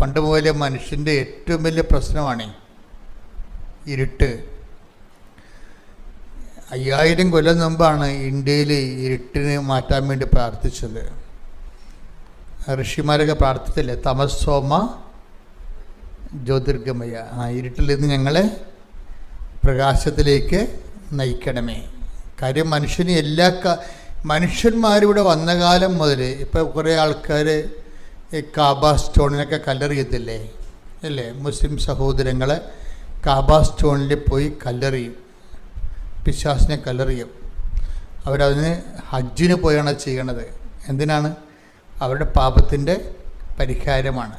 പണ്ട് മുതലേ മനുഷ്യന്റെ ഏറ്റവും വലിയ പ്രശ്നമാണ് ഇരുട്ട്. അയ്യായിരം കൊല്ലം മുമ്പാണ് ഇന്ത്യയിൽ ഇരുട്ടിനെ മാറ്റാൻ വേണ്ടി പ്രാർത്ഥിച്ചത്. ഋഷിമാരൊക്കെ പ്രാർത്ഥിച്ചില്ലേ? തമസോമ ജ്യോതിർഗമയ. ആ ഇരുട്ടിൽ നിന്ന് ഞങ്ങളെ പ്രകാശത്തിലേക്ക് നയിക്കണമേ. കാര്യം മനുഷ്യന് എല്ലാ മനുഷ്യന്മാരിവിടെ വന്ന കാലം മുതൽ ഇപ്പോൾ കുറേ ആൾക്കാർ ഈ കാബ സ്റ്റോണിനൊക്കെ കല്ലെറിയത്തില്ലേ? അല്ലേ? മുസ്ലിം സഹോദരങ്ങൾ കാബ സ്റ്റോണിൽ പോയി കല്ലെറിയും. പിശാസിനെ കല്ലെറിയും. അവരതിന് ഹജ്ജിന് പോയാണ് ചെയ്യണത്. എന്തിനാണ്? അവരുടെ പാപത്തിന്റെ പരിഹാരമാണ്.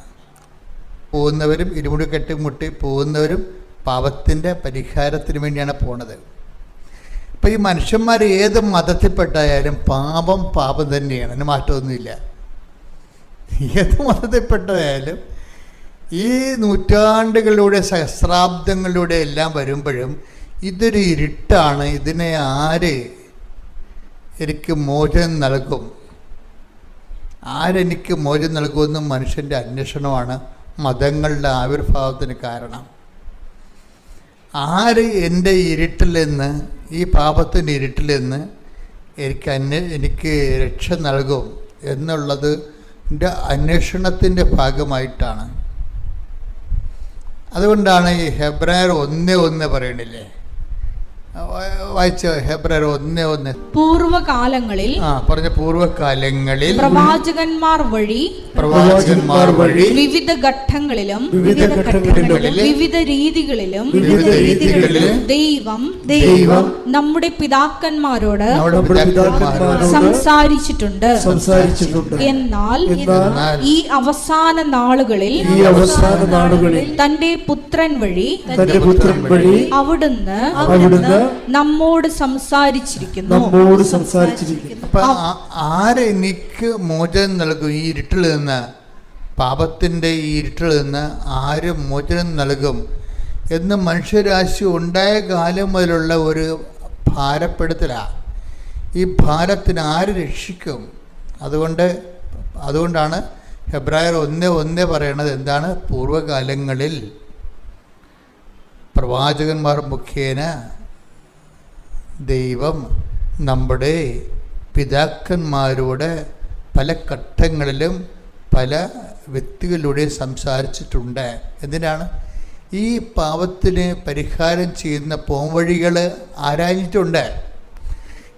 പോകുന്നവരും ഇരുമുടി കെട്ടി മുട്ടി പോകുന്നവരും പാപത്തിന്റെ പരിഹാരത്തിന് വേണ്ടിയാണ് പോണത്. അപ്പം ഈ മനുഷ്യന്മാർ ഏത് മതത്തിൽപ്പെട്ടായാലും പാപം പാപം തന്നെയാണ്. അതിന് മാറ്റമൊന്നുമില്ല. ഏത് മതത്തിൽപ്പെട്ടതായാലും ഈ നൂറ്റാണ്ടുകളിലൂടെ സഹസ്രാബ്ദങ്ങളിലൂടെ എല്ലാം വരുമ്പോഴും ഇതൊരു ഇരുട്ടാണ്. ഇതിനെ ആര് എനിക്ക് മോചനം നൽകും? ആരെനിക്ക് മോചനം നൽകുമെന്ന് മനുഷ്യന്റെ അന്വേഷണമാണ് മതങ്ങളുടെ ആവിർഭാവത്തിന് കാരണം. ആര് എന്റെ ഇരുട്ടിൽ നിന്ന് ഈ പാപത്തിന്റെ ഇരുട്ടിൽ നിന്ന് എനിക്ക് അന്വേ എനിക്ക് രക്ഷ നൽകും എന്നുള്ളത് അന്വേഷണത്തിന്റെ ഭാഗമായിട്ടാണ്. അതുകൊണ്ടാണ് ഈ ഹെബ്രായർ ഒന്ന് ഒന്ന് പറയണില്ലേ? വായിച്ച? ഹെബ്രായർ ഒന്ന് ഒന്ന്. പൂർവകാലങ്ങളിൽ ആ പറഞ്ഞ പൂർവകാലങ്ങളിൽ പ്രവാചകന്മാർ വഴി പ്രവാചകന്മാർ വഴി വിവിധ ഘട്ടങ്ങളിലും വിവിധ ഘട്ടങ്ങളിലും വിവിധ രീതികളിലും വിവിധ രീതികളിലും ദൈവം ദൈവം നമ്മുടെ പിതാക്കന്മാരോട് നമ്മുടെ പിതാക്കന്മാരോട് സംസാരിച്ചിട്ടുണ്ട്. സംസാരിച്ചിട്ടുണ്ട്. എന്നാൽ എന്നാൽ ഈ അവസാന നാളുകളിൽ ഈ അവസാന നാളുകളിൽ തന്റെ പുത്രൻ വഴി തന്റെ പുത്രൻ വഴി അവിടുന്ന് അവിടുന്ന് നമ്മോട് സംസാരിച്ചിരിക്കുന്നു. നമ്മോട് സംസാരിച്ചിരിക്കുന്നു. ആരെനിക്ക് എനിക്ക് മോചനം നൽകും ഈ ഇരുട്ടിൽ നിന്ന്? പാപത്തിന്റെ ഈ ഇരുട്ടിൽ നിന്ന് ആര് മോചനം നൽകും? എന്ന് മനുഷ്യരാശി ഉണ്ടായ കാലം മുതലുള്ള ഒരു ഭാരപ്പെടുത്തലാണ് ഈ ഭാരത്തിന് ആര് രക്ഷിക്കും? അതുകൊണ്ട് അതുകൊണ്ടാണ് ഹെബ്രായർ ഒന്ന് ഒന്ന് പറയണത് എന്താണ്? പൂർവകാലങ്ങളിൽ പ്രവാചകന്മാർ മുഖേന ദൈവം നമ്മുടെ പിതാക്കന്മാരോട് പല ഘട്ടങ്ങളിലും പല വ്യക്തികളിലൂടെ സംസാരിച്ചിട്ടുണ്ട്. എന്തിനാണ്? ഈ പാവത്തിന് പരിഹാരം ചെയ്യുന്ന പോംവഴികൾ ആരാഞ്ഞിട്ടുണ്ട്?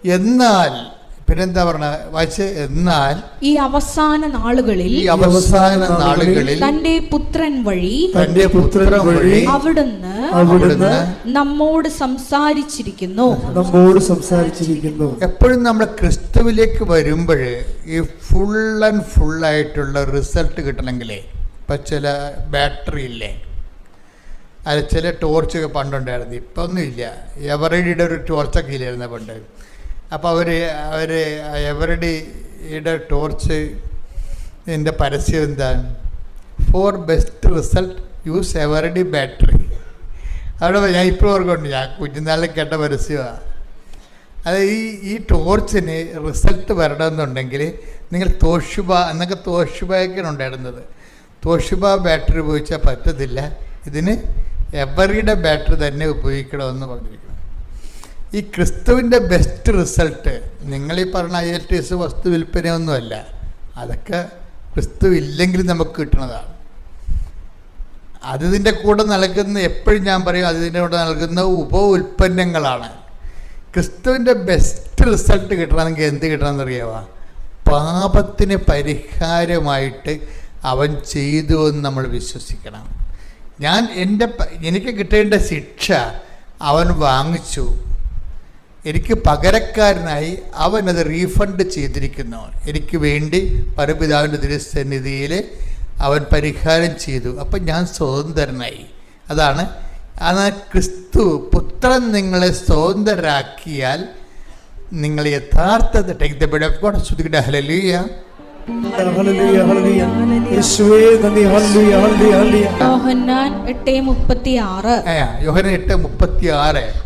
എന്നാൽ പിന്നെന്താ പറഞ്ഞ? വായിച്ച് എന്നാൽ ഈ അവസാന നാളുകളിൽ ഈ അവസാന നാളുകളിൽ തന്റെ പുത്രൻ വഴി തന്റെ പുത്രൻ വഴി അവിടുന്ന് അവിടുന്ന് നമ്മോട് സംസാരിച്ചിരിക്കുന്നു. നമ്മോട് സംസാരിച്ചിരിക്കുന്നു. എപ്പോഴും നമ്മൾ ക്രിസ്തുവിലേക്ക് വരുമ്പോൾ ഈ ഫുൾ ആൻഡ് ഫുൾ ആയിട്ടുള്ള റിസൾട്ട് കിട്ടണമെങ്കിലേ ഇപ്പം ചില ബാറ്ററി ഇല്ലേ? അത് ചില ടോർച്ചൊക്കെ പണ്ടുണ്ടായിരുന്നു. ഇപ്പം ഒന്നുമില്ല എവറേഡിയുടെ ഒരു ടോർച്ചൊക്കെ ഇല്ലായിരുന്നു പണ്ട്. അപ്പോൾ അവർ അവർ എവരുടെ ടോർച്ച് ഇതിന്റെ പരസ്യം എന്താണ്? For best result use Eveready battery അവിടെ ഞാൻ ഇപ്പോൾ ഓർക്കുന്നുണ്ട് ഞാൻ കുഞ്ഞുനാളിൽ കേട്ട പരസ്യമാണ് അത് ഈ ഈ ടോർച്ചിന് റിസൾട്ട് വരണമെന്നുണ്ടെങ്കിൽ നിങ്ങൾ തോഷുബ എന്നൊക്കെ തോഷുബയൊക്കെയാണ് ഉണ്ടായിരുന്നത്. തോഷുബ ബാറ്ററി ഉപയോഗിച്ചാൽ പറ്റത്തില്ല. ഇതിന് എവറിയുടെ ബാറ്ററി തന്നെ ഉപയോഗിക്കണമെന്ന് പറഞ്ഞിരിക്കണം ഈ ക്രിസ്തുവിന്റെ ബെസ്റ്റ് റിസൾട്ട് നിങ്ങളീ പറഞ്ഞ ഐ എൽ ടി എസ് വസ്തു വിൽപ്പനയൊന്നുമല്ല. അതൊക്കെ ക്രിസ്തു ഇല്ലെങ്കിൽ നമുക്ക് കിട്ടുന്നതാണ്. അതിന്റെ കൂടെ നൽകുന്ന എപ്പോഴും ഞാൻ പറയും അതിന്റെ കൂടെ നൽകുന്ന ഉപ ഉൽപ്പന്നങ്ങളാണ് ക്രിസ്തുവിന്റെ ബെസ്റ്റ് റിസൾട്ട് കിട്ടണമെങ്കിൽ എന്ത് കിട്ടണമെന്ന് അറിയാമോ പാപത്തിന് പരിഹാരമായിട്ട് അവൻ ചെയ്തു എന്ന് നമ്മൾ വിശ്വസിക്കണം. ഞാൻ എന്റെ എനിക്ക് കിട്ടേണ്ട ശിക്ഷ അവൻ വാങ്ങിച്ചു. എനിക്ക് പകരക്കാരനായി അവൻ അത് റീഫണ്ട് ചെയ്തിരിക്കുന്നു. എനിക്ക് വേണ്ടി പരപിതാവിന്റെ തിരുസന്നിധിയിൽ അവൻ പരിഹാരം ചെയ്തു. അപ്പം ഞാൻ സ്വതന്ത്രനായി. അതാണ്. അതാണ് ക്രിസ്തു പുത്രൻ നിങ്ങളെ സ്വതന്ത്രരാക്കിയാൽ നിങ്ങൾ യഥാർത്ഥത്തെ take the bed of God hallelujah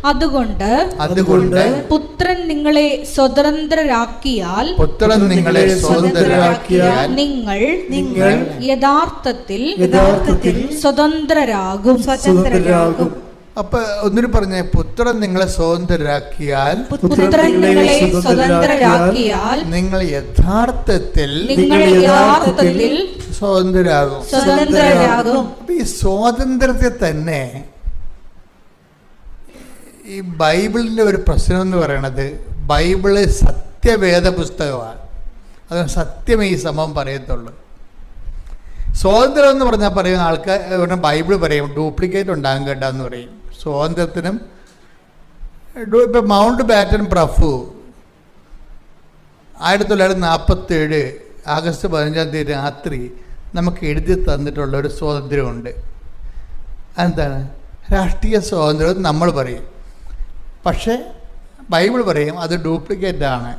അതുകൊണ്ട് അതുകൊണ്ട് പുത്രൻ നിങ്ങളെ സ്വതന്ത്രരാക്കിയാൽ പുത്രൻ നിങ്ങളെ സ്വതന്ത്രരാക്കിയാൽ നിങ്ങൾ നിങ്ങൾ യഥാർത്ഥത്തിൽ യഥാർത്ഥത്തിൽ സ്വതന്ത്രരാകും. സ്വതന്ത്രരാകും. അപ്പൊ ഒന്നിനു പറഞ്ഞ പുത്രൻ നിങ്ങളെ സ്വതന്ത്രരാക്കിയാൽ പുത്രൻ നിങ്ങളെ സ്വതന്ത്രരാക്കിയാൽ നിങ്ങൾ യഥാർത്ഥത്തിൽ നിങ്ങൾ യഥാർത്ഥത്തിൽ സ്വതന്ത്രരാകും. സ്വതന്ത്രരാകും. അപ്പൊ ഈ സ്വാതന്ത്ര്യത്തെ തന്നെ ഈ ബൈബിളിന്റെ ഒരു പ്രശ്നം എന്ന് പറയണത് ബൈബിൾ സത്യവേദ പുസ്തകമാണ് അത് സത്യമേ ഈ സംഭവം പറയത്തുള്ളൂ. സ്വാതന്ത്ര്യം എന്ന് പറഞ്ഞാൽ പറയുന്ന ആൾക്കാർ ബൈബിൾ പറയും ഡ്യൂപ്ലിക്കേറ്റ് ഉണ്ടാകും കേട്ടോ എന്ന് പറയും. സ്വാതന്ത്ര്യത്തിനും ഇപ്പം മൗണ്ട് ബാറ്റൻ പ്രഫു ആയിരത്തി തൊള്ളായിരത്തി നാൽപ്പത്തേഴ് ആഗസ്റ്റ് പതിനഞ്ചാം തീയതി രാത്രി നമുക്ക് എഴുതി തന്നിട്ടുള്ള ഒരു സ്വാതന്ത്ര്യമുണ്ട്. എന്താണ് രാഷ്ട്രീയ സ്വാതന്ത്ര്യം നമ്മൾ പറയും. പക്ഷേ ബൈബിൾ പറയും അത് ഡ്യൂപ്ലിക്കേറ്റ് ആണ്.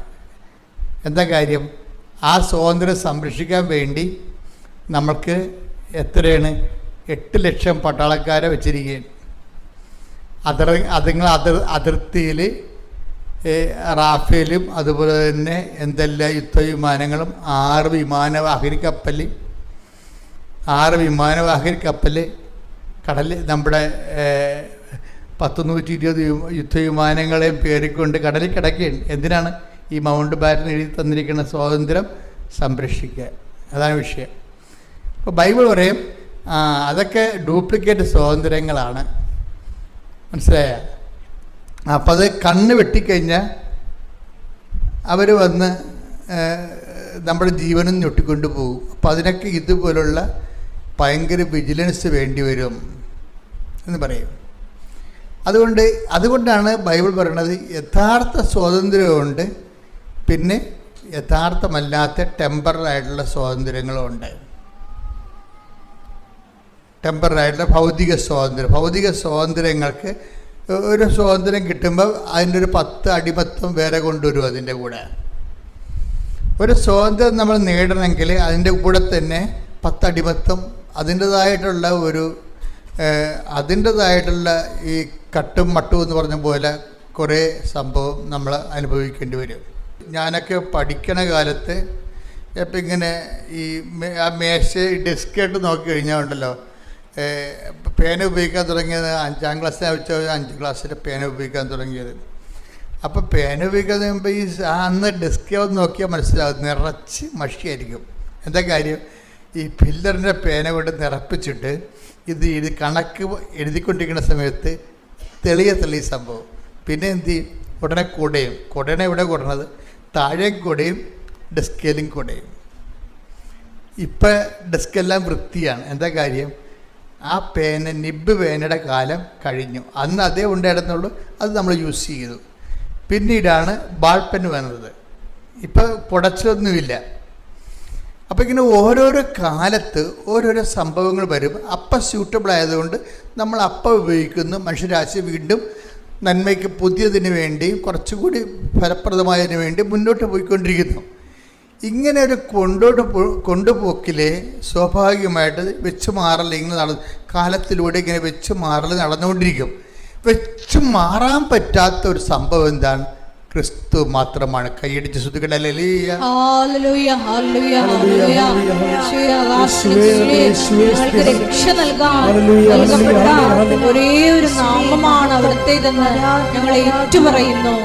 എന്താ കാര്യം? ആ സ്വാതന്ത്ര്യം സംരക്ഷിക്കാൻ വേണ്ടി നമ്മൾക്ക് എത്രയാണ്? എട്ട് ലക്ഷം പട്ടാളക്കാരെ വെച്ചിരിക്കുകയാണ്. അതിർ അതുങ്ങൾ അതിർ അതിർത്തിയിൽ റാഫേലും അതുപോലെ തന്നെ എന്തെല്ലാം യുദ്ധവിമാനങ്ങളും ആറ് വിമാനവാഹിനി കപ്പൽ ആറ് വിമാനവാഹിനി കപ്പൽ കടൽ നമ്മുടെ പത്ത് നൂറ്റി ഇരുപത് യുദ്ധവിമാനങ്ങളെയും പേറിക്കൊണ്ട് കടലിൽ കിടക്കുകയാണ്. എന്തിനാണ് ഈ മൗണ്ട് ബാറ്റൻ എഴുതി തന്നിരിക്കുന്ന സ്വാതന്ത്ര്യം? സംരക്ഷിക്കുക. അതാണ് വിഷയം. ഇപ്പോൾ ബൈബിൾ പറയും അതൊക്കെ ഡ്യൂപ്ലിക്കേറ്റ് സ്വാതന്ത്ര്യങ്ങളാണ്. മനസ്സിലായ? അപ്പം അത് കണ്ണ് വെട്ടിക്കഴിഞ്ഞാൽ അവർ വന്ന് നമ്മുടെ ജീവനും ഞൊട്ടിക്കൊണ്ട് പോകും. അപ്പം അതിനൊക്കെ ഇതുപോലുള്ള ഭയങ്കര വിജിലൻസ് വേണ്ടി വരും എന്ന് പറയും. അതുകൊണ്ട് അതുകൊണ്ടാണ് ബൈബിൾ പറയണത് യഥാർത്ഥ സ്വാതന്ത്ര്യമുണ്ട് പിന്നെ യഥാർത്ഥമല്ലാത്ത ടെമ്പറായിട്ടുള്ള സ്വാതന്ത്ര്യങ്ങളുമുണ്ട്. ടെമ്പറായിട്ടുള്ള ഭൗതിക സ്വാതന്ത്ര്യം. ഭൗതിക സ്വാതന്ത്ര്യങ്ങൾക്ക് ഒരു സ്വാതന്ത്ര്യം കിട്ടുമ്പോൾ അതിന്റെ ഒരു പത്ത് അടിമത്വം വേറെ കൊണ്ടുവരും അതിന്റെ കൂടെ. ഒരു സ്വാതന്ത്ര്യം നമ്മൾ നേടണമെങ്കിൽ അതിന്റെ കൂടെ തന്നെ പത്ത് പത്തടിമത്വം അതിന്റെതായിട്ടുള്ള ഒരു അതിന്റേതായിട്ടുള്ള ഈ കട്ടും മട്ടും എന്ന് പറഞ്ഞ പോലെ കുറേ സംഭവം നമ്മൾ അനുഭവിക്കേണ്ടി വരും. ഞാനൊക്കെ പഠിക്കണ കാലത്ത് ഇപ്പം ഇങ്ങനെ ഈ ആ മേശ ഡെസ്ക് ആയിട്ട് നോക്കി കഴിഞ്ഞാൽ ഉണ്ടല്ലോ. പേന ഉപയോഗിക്കാൻ തുടങ്ങിയത് അഞ്ചാം ക്ലാസ്സിൽ വെച്ച അഞ്ച് ക്ലാസ്സിൽ പേന ഉപയോഗിക്കാൻ തുടങ്ങിയത്. അപ്പോൾ പേന ഉപയോഗിക്കാൻ മുമ്പ് ഈ അന്ന് ഡെസ്ക് നോക്കിയാൽ മനസ്സിലാവും നിറച്ച് മഷിയായിരിക്കും. എന്താ കാര്യം? ഈ ഫില്ലറിന്റെ പേന കൊണ്ട് നിറപ്പിച്ചിട്ട് ഇത് എഴുതി കണക്ക് എഴുതിക്കൊണ്ടിരിക്കുന്ന സമയത്ത് തെളിയ തെളിയ സംഭവം. പിന്നെ എന്ത് ചെയ്യും? ഉടനെ കുടയും. കുടനെ ഇവിടെ കൂടണത്? താഴെ കുടയും ഡെസ്കേലും കുടയും. ഇപ്പം ഡെസ്കെല്ലാം വൃത്തിയാണ്. എന്താ കാര്യം? ആ പേന നിബ് പേനയുടെ കാലം കഴിഞ്ഞു. അന്ന് അതേ ഉണ്ടായിരുന്നുള്ളൂ അത് നമ്മൾ യൂസ് ചെയ്തു. പിന്നീടാണ് ബാൾ പെൻ വന്നത്. ഇപ്പോൾ പുടച്ചൊന്നുമില്ല അപ്പോൾ ഇങ്ങനെ ഓരോരോ കാലത്ത് ഓരോരോ സംഭവങ്ങൾ വരും. അപ്പം സ്യൂട്ടബിൾ ആയതുകൊണ്ട് നമ്മൾ അപ്പം ഉപയോഗിക്കുന്നു. മനുഷ്യരാശി വീണ്ടും നന്മയ്ക്ക് പുതിയതിന് വേണ്ടി കുറച്ചുകൂടി ഫലപ്രദമായതിനു വേണ്ടി മുന്നോട്ട് പോയിക്കൊണ്ടിരിക്കുന്നു. ഇങ്ങനെ ഒരു കൊണ്ടോട്ട് കൊണ്ടുപോക്കിലെ സ്വാഭാവികമായിട്ട് വെച്ച് മാറൽ ഇങ്ങനെ നട കാലത്തിലൂടെ ഇങ്ങനെ വെച്ച് മാറൽ നടന്നുകൊണ്ടിരിക്കും. വെച്ച് മാറാൻ പറ്റാത്ത ഒരു സംഭവം എന്താണ്? ക്രിസ്തു മാത്രമാണ്. കൈയടിച്ച് രക്ഷ നൽകാൻ. ഒരേ ഒരു നാമമാണ് ഞങ്ങൾ ഏറ്റുപറയുന്നു.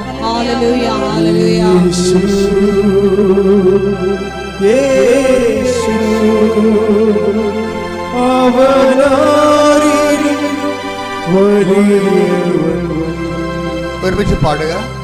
ഒരുമിച്ച് പാടുക.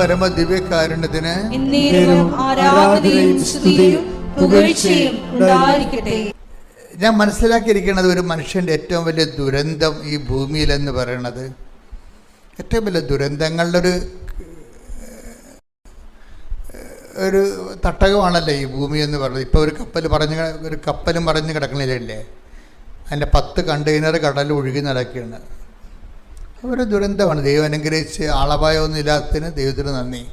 പരമ ദിവ്യകാരുണ്യത്തിന് ഞാൻ മനസ്സിലാക്കിയിരിക്കുന്നത് ഒരു മനുഷ്യന്റെ ഏറ്റവും വലിയ ദുരന്തം ഈ ഭൂമിയിലെന്ന് പറയണത്. ഏറ്റവും വലിയ ദുരന്തങ്ങളുടെ ഒരു ഒരു തട്ടകമാണല്ലേ ഈ ഭൂമി എന്ന് പറയുന്നത് ഇപ്പോൾ ഒരു കപ്പൽ പറഞ്ഞ് ഒരു കപ്പലും പറഞ്ഞ് കിടക്കണില്ലേ അതിന്റെ പത്ത് കണ്ടെയ്നർ കടലിൽ ഒഴുകി നടക്കുകയാണ്. ഒരു ദുരന്തമാണ്. ദൈവം അനുഗ്രഹിച്ച് ആളപായമൊന്നുമില്ലാത്തതിന് ദൈവത്തിന് നന്ദി.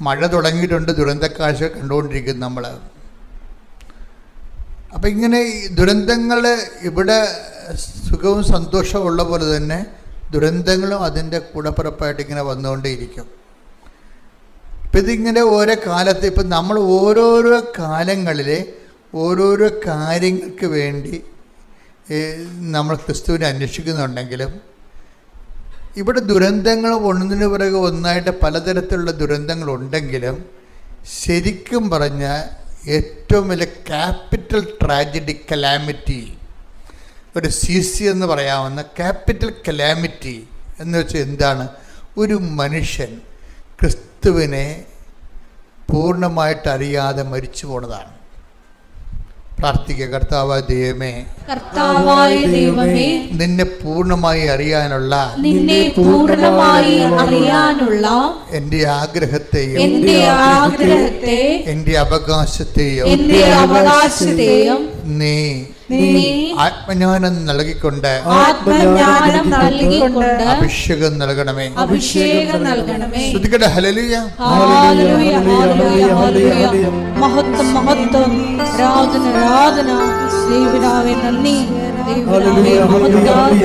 മഴ തുടങ്ങിയിട്ടുണ്ട്. ദുരന്തക്കാഴ്ച കണ്ടുകൊണ്ടിരിക്കുന്നു നമ്മൾ അപ്പം ഇങ്ങനെ ദുരന്തങ്ങൾ ഇവിടെ സുഖവും സന്തോഷവും ഉള്ള പോലെ തന്നെ ദുരന്തങ്ങളും അതിന്റെ കൂടപ്പിറപ്പായിട്ട് ഇങ്ങനെ വന്നുകൊണ്ടേയിരിക്കും. ഇപ്പം ഇതിങ്ങനെ ഓരോ കാലത്ത് ഇപ്പം നമ്മൾ ഓരോരോ കാലങ്ങളിൽ ഓരോരോ കാര്യങ്ങൾക്ക് വേണ്ടി നമ്മൾ ക്രിസ്തുവിനെ അന്വേഷിക്കുന്നുണ്ടെങ്കിലും ഇവിടെ ദുരന്തങ്ങൾ ഒന്നിനു പിറകെ ഒന്നായിട്ട് പലതരത്തിലുള്ള ദുരന്തങ്ങളുണ്ടെങ്കിലും ശരിക്കും പറഞ്ഞ ഏറ്റവും വലിയ ക്യാപിറ്റൽ ട്രാജഡി കലാമിറ്റി ഒരു സി സി എന്ന് പറയാവുന്ന ക്യാപിറ്റൽ കലാമിറ്റി എന്ന് വെച്ചാൽ എന്താണ്? ഒരു മനുഷ്യൻ ക്രിസ്തുവിനെ പൂർണമായിട്ട് അറിയാതെ മരിച്ചു പോണതാണ്. പ്രാർത്ഥിക്കുക. കർത്താവ് ദൈവമേ കർത്താവായ ദൈവമേ നിന്നെ പൂർണമായി അറിയാനുള്ള നിന്നെ പൂർണമായി അറിയാനുള്ള എന്റെ ആഗ്രഹത്തെയും എന്റെ ആഗ്രഹത്തെ എന്റെ അവകാശത്തെയും എന്റെ അവകാശത്തെയും നീ നീ ആത്മജ്ഞാനം നൽകിക്കൊണ്ട് ആത്മജ്ഞാനം നൽകിക്കൊണ്ട് അഭിഷേകം നൽകണമേ. അഭിഷേകം നൽകണമേ. ശ്രുതിക്കട്ടെ ഹലലിയ ഹല്ലേലൂയ, ഹല്ലേലൂയ, ഹല്ലേലൂയ. മഹത്വം മഹത്വം. രാധന രാധന. ദൈവപിതാവേ നന്ദി. ദൈവപിതാവേ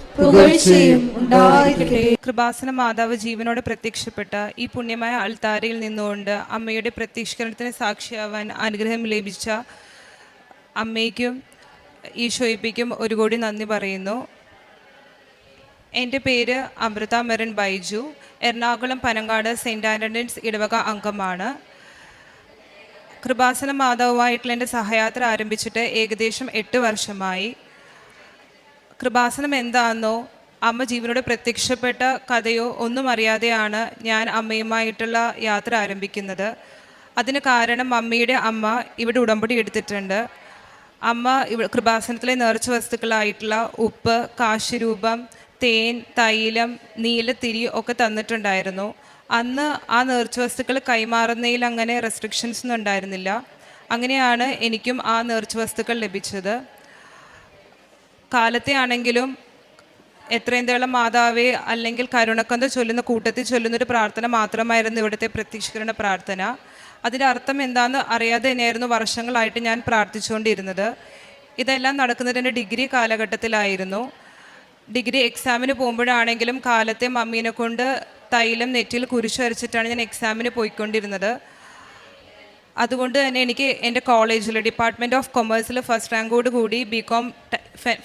പുകഴ്ചയും ഉണ്ടായിരിക്കട്ടെ. കൃപാസന മാതാവ് ജീവനോടെ പ്രത്യക്ഷപ്പെട്ട ഈ പുണ്യമായ അൾത്താരയിൽ നിന്നുകൊണ്ട് അമ്മയുടെ പ്രത്യക്ഷീകരണത്തിന് സാക്ഷിയാവാൻ അനുഗ്രഹം ലഭിച്ച അമ്മയ്ക്കും ഈശോയിപ്പിക്കും ഒരു കോടി നന്ദി പറയുന്നു. എന്റെ പേര് അമൃത മെറിൻ ബൈജു. എറണാകുളം പനങ്ങാട് സെന്റ് ആൻഡൻസ് ഇടവക അംഗമാണ്. കൃപാസന മാതാവുമായിട്ടുള്ള എന്റെ സഹയാത്ര ആരംഭിച്ചിട്ട് ഏകദേശം എട്ട് വർഷമായി. കൃപാസനം എന്താണെന്നോ അമ്മ ജീവനോട് പ്രത്യക്ഷപ്പെട്ട കഥയോ ഒന്നും അറിയാതെയാണ് ഞാൻ അമ്മയുമായിട്ടുള്ള യാത്ര ആരംഭിക്കുന്നത്. അതിന് കാരണം അമ്മയുടെ അമ്മ ഇവിടെ ഉടമ്പടി എടുത്തിട്ടുണ്ട്. അമ്മ ഇവ കൃപാസനത്തിലെ നേർച്ച വസ്തുക്കളായിട്ടുള്ള ഉപ്പ് കാശുരൂപം തേൻ തൈലം നീലത്തിരി ഒക്കെ തന്നിട്ടുണ്ടായിരുന്നു. അന്ന് ആ നേർച്ച വസ്തുക്കൾ കൈമാറുന്നതിൽ അങ്ങനെ റെസ്ട്രിക്ഷൻസ് ഒന്നും ഉണ്ടായിരുന്നില്ല. അങ്ങനെയാണ് എനിക്കും ആ നേർച്ച വസ്തുക്കൾ ലഭിച്ചത്. കാലത്തെ ആണെങ്കിലും എത്രയും മാതാവേ അല്ലെങ്കിൽ കരുണക്കന്ത ചൊല്ലുന്ന കൂട്ടത്തിൽ ചൊല്ലുന്നൊരു പ്രാർത്ഥന മാത്രമായിരുന്നു ഇവിടുത്തെ പ്രത്യക്ഷീകരണ പ്രാർത്ഥന. അതിന്റെ അർത്ഥം എന്താണെന്ന് അറിയാതെ തന്നെയായിരുന്നു വർഷങ്ങളായിട്ട് ഞാൻ പ്രാർത്ഥിച്ചുകൊണ്ടിരുന്നത്. ഇതെല്ലാം നടക്കുന്നത് എന്റെ ഡിഗ്രി കാലഘട്ടത്തിലായിരുന്നു. ഡിഗ്രി എക്സാമിന് പോകുമ്പോഴാണെങ്കിലും കാലത്തെ മമ്മീനെ കൊണ്ട് തൈലം നെറ്റിയിൽ കുരിശ് വരച്ചിട്ടാണ് ഞാൻ എക്സാമിന് പോയിക്കൊണ്ടിരുന്നത്. അതുകൊണ്ട് തന്നെ എനിക്ക് എന്റെ കോളേജിൽ ഡിപ്പാർട്ട്മെന്റ് ഓഫ് കൊമേഴ്സിൽ ഫസ്റ്റ് റാങ്കോട് കൂടി B com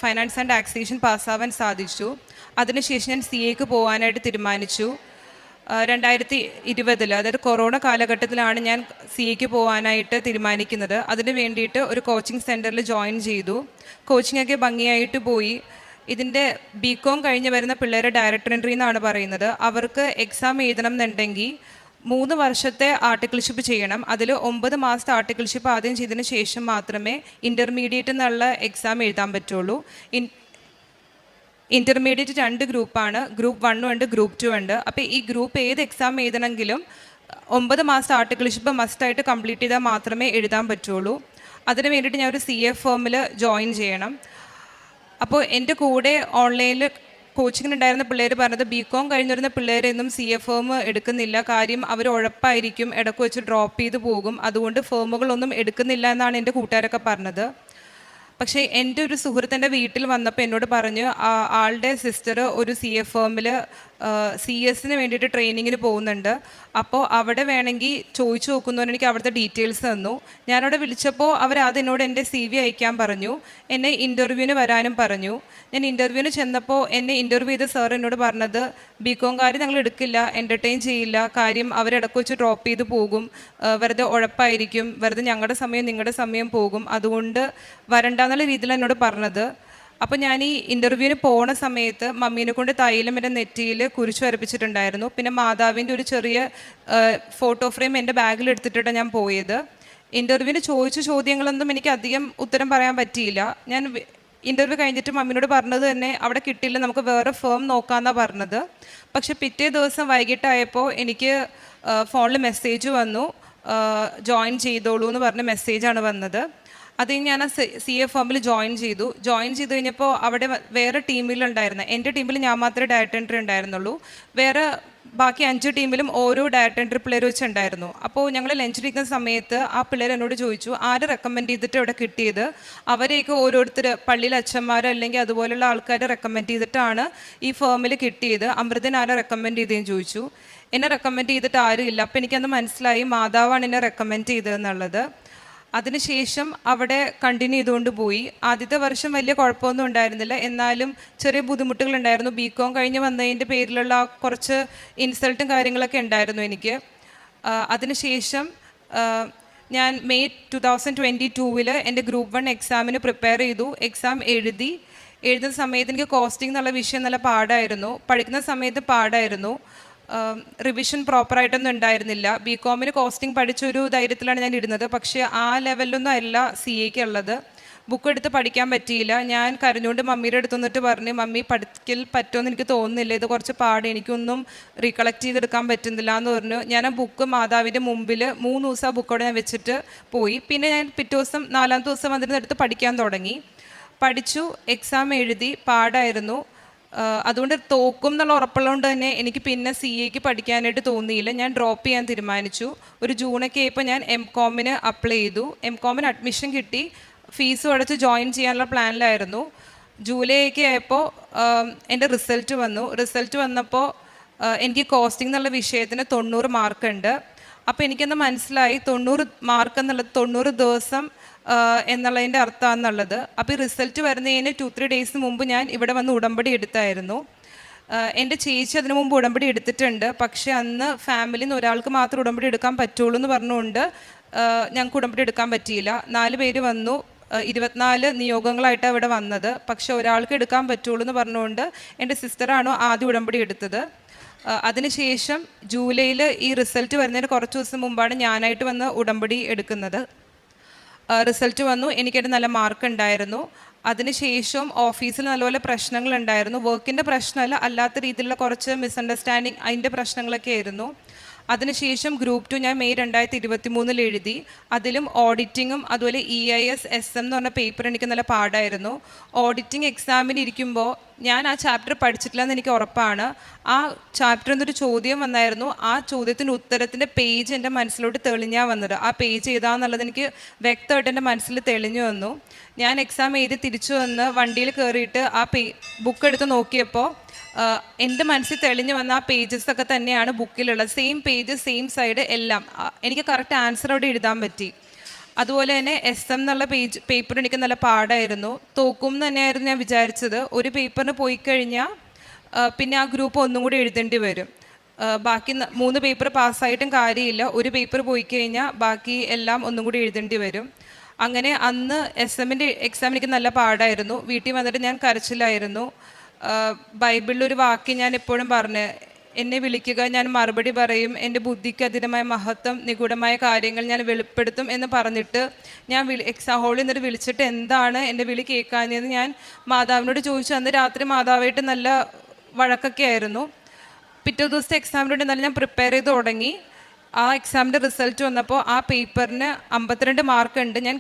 finance and taxation പാസ്സാവാൻ സാധിച്ചു. അതിനുശേഷം ഞാൻ സി എക്ക് പോകാനായിട്ട് തീരുമാനിച്ചു. രണ്ടായിരത്തി ഇരുപതിൽ അതായത് കൊറോണ കാലഘട്ടത്തിലാണ് ഞാൻ സി എക്ക് പോകാനായിട്ട് തീരുമാനിക്കുന്നത്. അതിന് വേണ്ടിയിട്ട് ഒരു കോച്ചിങ് സെന്ററിൽ ജോയിൻ ചെയ്തു. കോച്ചിങ് ഒക്കെ ഭംഗിയായിട്ട് പോയി. ഇതിന്റെ ബി കോം കഴിഞ്ഞ് വരുന്ന പിള്ളേരെ ഡയറക്ടർ എൻട്രി എന്നാണ് പറയുന്നത്. അവർക്ക് എക്സാം എഴുതണം എന്നുണ്ടെങ്കിൽ മൂന്ന് വർഷത്തെ ആർട്ടിക്കിൾഷിപ്പ് ചെയ്യണം. അതിൽ ഒമ്പത് മാസത്തെ ആർട്ടിക്കിൾഷിപ്പ് ആദ്യം ചെയ്തതിന് ശേഷം മാത്രമേ ഇന്റർമീഡിയറ്റ് എന്നുള്ള എക്സാം എഴുതാൻ പറ്റുള്ളൂ. ഇൻ ഇന്റർമീഡിയറ്റ് രണ്ട് ഗ്രൂപ്പാണ് ഗ്രൂപ്പ് വണ്ണും ഉണ്ട് ഗ്രൂപ്പ് ടു ഉണ്ട്. അപ്പോൾ ഈ ഗ്രൂപ്പ് ഏത് എക്സാം എഴുതണമെങ്കിലും ഒമ്പത് മാസത്തെ ആർട്ടിക്കിൾഷിപ്പ് മസ്റ്റായിട്ട് കംപ്ലീറ്റ് ചെയ്താൽ മാത്രമേ എഴുതാൻ പറ്റുള്ളൂ. അതിന് വേണ്ടിയിട്ട് ഞാൻ ഒരു സി എഫ് ഫോമിൽ ജോയിൻ ചെയ്യണം. അപ്പോൾ എന്റെ കൂടെ ഓൺലൈനിൽ കോച്ചിങ്ങിന് ഉണ്ടായിരുന്ന പിള്ളേർ പറഞ്ഞത് ബി കോം കഴിഞ്ഞിരുന്ന പിള്ളേരൊന്നും സി എഫ് ഫോം എടുക്കുന്നില്ല. കാര്യം അവർ ഉഴപ്പായിരിക്കും. ഇടയ്ക്ക് വെച്ച് ഡ്രോപ്പ് ചെയ്ത് പോകും. അതുകൊണ്ട് ഫോമുകളൊന്നും എടുക്കുന്നില്ല എന്നാണ് എന്റെ കൂട്ടുകാരൊക്കെ പറഞ്ഞത്. പക്ഷേ എന്റെ ഒരു സുഹൃത്തിന്റെ വീട്ടിൽ വന്നപ്പോൾ എന്നോട് പറഞ്ഞു ആളുടെ സിസ്റ്റർ ഒരു സി എഫ് ഫേമിൽ സി എസിന് വേണ്ടിയിട്ട് ട്രെയിനിങ്ങിന് പോകുന്നുണ്ട്. അപ്പോൾ അവിടെ വേണമെങ്കിൽ ചോദിച്ചു നോക്കുന്നവർ എനിക്ക് അവിടുത്തെ ഡീറ്റെയിൽസ് തന്നു. ഞാനവിടെ വിളിച്ചപ്പോൾ അവർ അതിനോട് എന്റെ സി വി അയക്കാൻ പറഞ്ഞു. എന്നെ ഇന്റർവ്യൂവിന് വരാനും പറഞ്ഞു. ഞാൻ ഇന്റർവ്യൂവിന് ചെന്നപ്പോൾ എന്നെ ഇന്റർവ്യൂ ചെയ്ത സാർ എന്നോട് പറഞ്ഞത് ബി കോംകാർ ഞങ്ങൾ എടുക്കില്ല എന്റർടൈൻ ചെയ്യില്ല. കാര്യം അവരിടക്ക് വെച്ച് ഡ്രോപ്പ് ചെയ്ത് പോകും. വെറുതെ ഉഴപ്പായിരിക്കും. വെറുതെ ഞങ്ങളുടെ സമയം നിങ്ങളുടെ സമയം പോകും. അതുകൊണ്ട് വരണ്ടെന്നുള്ള രീതിയിൽ എന്നോട് പറഞ്ഞത്. അപ്പോൾ ഞാൻ ഈ ഇന്റർവ്യൂവിന് പോണ സമയത്ത് മമ്മീനെ കൊണ്ട് തൈലം എന്റെ നെറ്റിയിൽ കുരിശ് വരപ്പിച്ചിട്ടുണ്ടായിരുന്നു. പിന്നെ മാതാവിന്റെ ഒരു ചെറിയ ഫോട്ടോ ഫ്രെയിം എന്റെ ബാഗിൽ എടുത്തിട്ടാണ് ഞാൻ പോയത്. ഇന്റർവ്യൂവിന് ചോദിച്ച ചോദ്യങ്ങളൊന്നും എനിക്ക് അധികം ഉത്തരം പറയാൻ പറ്റിയില്ല. ഞാൻ ഇന്റർവ്യൂ കഴിഞ്ഞിട്ട് മമ്മിനോട് പറഞ്ഞത് തന്നെ അവിടെ കിട്ടിയില്ല നമുക്ക് വേറെ ഫേം നോക്കാമെന്നാണ് പറഞ്ഞത്. പക്ഷെ പിറ്റേ ദിവസം വൈകിട്ടായപ്പോൾ എനിക്ക് ഫോണിൽ മെസ്സേജ് വന്നു. ജോയിൻ ചെയ്തോളൂ എന്ന് പറഞ്ഞ മെസ്സേജാണ് വന്നത്. അത് ഞാൻ ആ സി എഫ് ഫോമിൽ ജോയിൻ ചെയ്തു. ജോയിൻ ചെയ്ത് കഴിഞ്ഞപ്പോൾ അവിടെ വേറെ ടീമിലുണ്ടായിരുന്ന എന്റെ ടീമിൽ ഞാൻ മാത്രമേ ഡയറക്ടർ എൻട്രി ഉണ്ടായിരുന്നുള്ളൂ. വേറെ ബാക്കി അഞ്ച് ടീമിലും ഓരോ ഡയറക്ടർ എൻട്രി പിള്ളേർ വെച്ചുണ്ടായിരുന്നു. അപ്പോൾ ഞങ്ങൾ ലഞ്ച് ഇരിക്കുന്ന സമയത്ത് ആ പിള്ളേർ എന്നോട് ചോദിച്ചു ആര് റെക്കമെൻഡ് ചെയ്തിട്ട് ഇവിടെ കിട്ടിയത്? അവരെയൊക്കെ ഓരോരുത്തർ പള്ളിയിൽ അച്ഛന്മാർ അല്ലെങ്കിൽ അതുപോലെയുള്ള ആൾക്കാർ റെക്കമെൻഡ് ചെയ്തിട്ടാണ് ഈ ഫേമിൽ കിട്ടിയത്. അമൃതൻ ആരെ റെക്കമെൻഡ് ചെയ്തതെന്ന് ചോദിച്ചു. എന്നെ റെക്കമെൻഡ് ചെയ്തിട്ട് ആരും ഇല്ല അപ്പോൾ എനിക്കന്ന് മനസ്സിലായി മാതാവാണ് എന്നെ റെക്കമെൻഡ് ചെയ്തതെന്നുള്ളത് അതിനുശേഷം അവിടെ കണ്ടിന്യൂ ചെയ്തുകൊണ്ട് പോയി. ആദ്യത്തെ വർഷം വലിയ കുഴപ്പമൊന്നും ഉണ്ടായിരുന്നില്ല. എന്നാലും ചെറിയ ബുദ്ധിമുട്ടുകൾ ഉണ്ടായിരുന്നു ബി കോം കഴിഞ്ഞ് വന്നതിന്റെ പേരിലുള്ള കുറച്ച് ഇൻസൾട്ടും കാര്യങ്ങളൊക്കെ ഉണ്ടായിരുന്നു എനിക്ക്. അതിനുശേഷം ഞാൻ മെയ് ടു തൗസൻഡ് ട്വന്റി ടൂവിൽ എന്റെ ഗ്രൂപ്പ് വൺ എക്സാമിന് പ്രിപ്പയർ ചെയ്തു. എക്സാം എഴുതി. എഴുതുന്ന സമയത്ത് എനിക്ക് കോസ്റ്റിംഗ് എന്നുള്ള വിഷയം നല്ല പാടായിരുന്നു. പഠിക്കുന്ന സമയത്ത് പാടായിരുന്നു. റിവിഷൻ പ്രോപ്പറായിട്ടൊന്നും ഉണ്ടായിരുന്നില്ല. ബി കോമിന് കോസ്റ്റിംഗ് പഠിച്ചൊരു ധൈര്യത്തിലാണ് ഞാൻ ഇരുന്നത്. പക്ഷേ ആ ലെവലിലൊന്നും അല്ല സി എക്ക് ഉള്ളത്. ബുക്ക് എടുത്ത് പഠിക്കാൻ പറ്റിയില്ല. ഞാൻ കരഞ്ഞുകൊണ്ട് മമ്മിയുടെ അടുത്ത് നിന്നിട്ട് പറഞ്ഞു മമ്മി പഠിക്കൽ പറ്റുമെന്ന് എനിക്ക് തോന്നുന്നില്ല. ഇത് കുറച്ച് പാട്. എനിക്കൊന്നും റീകളക്ട് ചെയ്തെടുക്കാൻ പറ്റുന്നില്ല എന്ന് പറഞ്ഞു. ഞാൻ ആ ബുക്ക് മാതാവിന്റെ മുമ്പിൽ മൂന്ന് ദിവസം ആ ബുക്കോടെ ഞാൻ വെച്ചിട്ട് പോയി. പിന്നെ ഞാൻ പിറ്റേ ദിവസം നാലാമത്തെ ദിവസം വന്നിരുന്നെടുത്ത് പഠിക്കാൻ തുടങ്ങി. പഠിച്ചു എക്സാം എഴുതി പാടായിരുന്നു. അതുകൊണ്ട് തോക്കും എന്നുള്ള ഉറപ്പുള്ളതുകൊണ്ട് തന്നെ എനിക്ക് പിന്നെ സി എക്ക് പഠിക്കാനായിട്ട് തോന്നിയില്ല. ഞാൻ ഡ്രോപ്പ് ചെയ്യാൻ തീരുമാനിച്ചു. ഒരു ജൂണൊക്കെ ആയപ്പോൾ ഞാൻ എം കോമിന് അപ്ലൈ ചെയ്തു. എം കോമിന് അഡ്മിഷൻ കിട്ടി. ഫീസ് അടച്ച് ജോയിൻ ചെയ്യാനുള്ള പ്ലാനിലായിരുന്നു ജൂലൈ ഒക്കെ ആയപ്പോൾ എന്റെ റിസൾട്ട് വന്നു. റിസൾട്ട് വന്നപ്പോൾ എനിക്ക് കോസ്റ്റിംഗ് എന്നുള്ള വിഷയത്തിന് തൊണ്ണൂറ് മാർക്കുണ്ട് അപ്പോൾ എനിക്കൊന്ന് മനസ്സിലായി തൊണ്ണൂറ് മാർക്ക് എന്നുള്ളത് തൊണ്ണൂറ് ദിവസം എന്നുള്ളതിന്റെ അർത്ഥമാണെന്നുള്ളത്. അപ്പോൾ ഈ റിസൾട്ട് വരുന്നതിന് ടു ത്രീ ഡേയ്സ് മുമ്പ് ഞാൻ ഇവിടെ വന്ന് ഉടമ്പടി എടുത്തായിരുന്നു. എന്റെ ചേച്ചി അതിനു മുമ്പ് ഉടമ്പടി എടുത്തിട്ടുണ്ട്. പക്ഷേ അന്ന് ഫാമിലിയിൽ നിന്ന് ഒരാൾക്ക് മാത്രം ഉടമ്പടി എടുക്കാൻ പറ്റുള്ളൂ എന്ന് പറഞ്ഞുകൊണ്ട് ഞങ്ങൾക്ക് ഉടമ്പടി എടുക്കാൻ പറ്റിയില്ല. നാല് പേര് വന്നു. ഇരുപത്തിനാല് നിയോഗങ്ങളായിട്ടാണ് ഇവിടെ വന്നത്. പക്ഷെ ഒരാൾക്ക് എടുക്കാൻ പറ്റുള്ളൂ എന്ന് പറഞ്ഞുകൊണ്ട് എന്റെ സിസ്റ്ററാണ് ആദ്യം ഉടമ്പടി എടുത്തത്. അതിനുശേഷം ജൂലൈയിൽ ഈ റിസൾട്ട് വരുന്നതിന് കുറച്ച് ദിവസം മുമ്പാണ് ഞാനായിട്ട് വന്ന് ഉടമ്പടി എടുക്കുന്നത്. റിസൾട്ട് വന്നു. എനിക്കൊരു നല്ല മാർക്ക് ഉണ്ടായിരുന്നു. അതിനുശേഷം ഓഫീസിൽ നല്ലപോലെ പ്രശ്നങ്ങളുണ്ടായിരുന്നു. വർക്കിന്റെ പ്രശ്നമല്ല അല്ലാത്ത രീതിയിലുള്ള കുറച്ച് മിസ്അണ്ടർസ്റ്റാൻഡിങ് അതിന്റെ പ്രശ്നങ്ങളൊക്കെ ആയിരുന്നു. അതിനുശേഷം ഗ്രൂപ്പ് ടു ഞാൻ മെയ് രണ്ടായിരത്തി ഇരുപത്തി മൂന്നിൽ എഴുതി. അതിലും ഓഡിറ്റിങ്ങും അതുപോലെ E I S S M എന്ന് പറഞ്ഞ പേപ്പർ എനിക്ക് നല്ല പാടായിരുന്നു. ഓഡിറ്റിംഗ് എക്സാമിന് ഇരിക്കുമ്പോൾ ഞാൻ ആ ചാപ്റ്റർ പഠിച്ചിട്ടില്ല എന്ന് എനിക്ക് ഉറപ്പാണ്. ആ ചാപ്റ്ററിൽ നിന്നൊരു ചോദ്യം വന്നായിരുന്നു. ആ ചോദ്യത്തിന്റെ ഉത്തരത്തിന്റെ പേജ് എന്റെ മനസ്സിലോട്ട് തെളിഞ്ഞാ വന്നത്. ആ പേജ് ഏതാന്നുള്ളത് എനിക്ക് വ്യക്തമായിട്ട് എന്റെ മനസ്സിൽ തെളിഞ്ഞു വന്നു. ഞാൻ എക്സാം എഴുതി തിരിച്ചു വന്ന് വണ്ടിയിൽ കയറിയിട്ട് ആ പേ ബുക്ക് എടുത്ത് നോക്കിയപ്പോൾ എന്റെ മനസ്സിൽ തെളിഞ്ഞു വന്ന ആ പേജസ് ഒക്കെ തന്നെയാണ് ബുക്കിലുള്ളത് സെയിം പേജ് സെയിം സൈഡ് എല്ലാം. എനിക്ക് കറക്റ്റ് ആൻസർ അവിടെ എഴുതാൻ പറ്റി. അതുപോലെ തന്നെ എസ് എം എന്നുള്ള പേജ് പേപ്പർ എനിക്ക് നല്ല പാടായിരുന്നു. തോക്കും തന്നെയായിരുന്നു ഞാൻ വിചാരിച്ചത്. ഒരു പേപ്പറിന് പോയി കഴിഞ്ഞാൽ പിന്നെ ആ ഗ്രൂപ്പ് ഒന്നും കൂടി എഴുതേണ്ടി വരും. ബാക്കി മൂന്ന് പേപ്പർ പാസ്സായിട്ടും കാര്യമില്ല. ഒരു പേപ്പർ പോയി കഴിഞ്ഞാൽ ബാക്കി എല്ലാം ഒന്നും കൂടി എഴുതേണ്ടി വരും. അങ്ങനെ അന്ന് എസ് എമ്മിന്റെ എക്സാം എനിക്ക് നല്ല പാടായിരുന്നു. വീട്ടിൽ വന്നിട്ട് ഞാൻ കരച്ചിലായിരുന്നു. ബൈബിളിൽ ഒരു വാക്ക് ഞാൻ എപ്പോഴും പറഞ്ഞു എന്നെ വിളിക്കുക ഞാൻ മറുപടി പറയും എന്റെ ബുദ്ധിക്ക് അതിരമായ മഹത്വം നിഗൂഢമായ കാര്യങ്ങൾ ഞാൻ വെളിപ്പെടുത്തും എന്ന് പറഞ്ഞിട്ട് ഞാൻ വിളി എക്സാം ഹോളിൽ നിന്നിട്ട് വിളിച്ചിട്ട് എന്താണ് എന്റെ വിളി കേൾക്കാഞ്ഞതെന്ന് ഞാൻ മാതാവിനോട് ചോദിച്ചു. അന്ന് രാത്രി മാതാവായിട്ട് നല്ല വഴക്കൊക്കെ ആയിരുന്നു. പിറ്റേ ദിവസത്തെ വേണ്ടി നല്ല ഞാൻ പ്രിപ്പയർ ചെയ്ത് തുടങ്ങി. ആ എക്സാമിന്റെ റിസൾട്ട് വന്നപ്പോൾ ആ പേപ്പറിന് അമ്പത്തിരണ്ട് മാർക്ക് ഉണ്ട്. ഞാൻ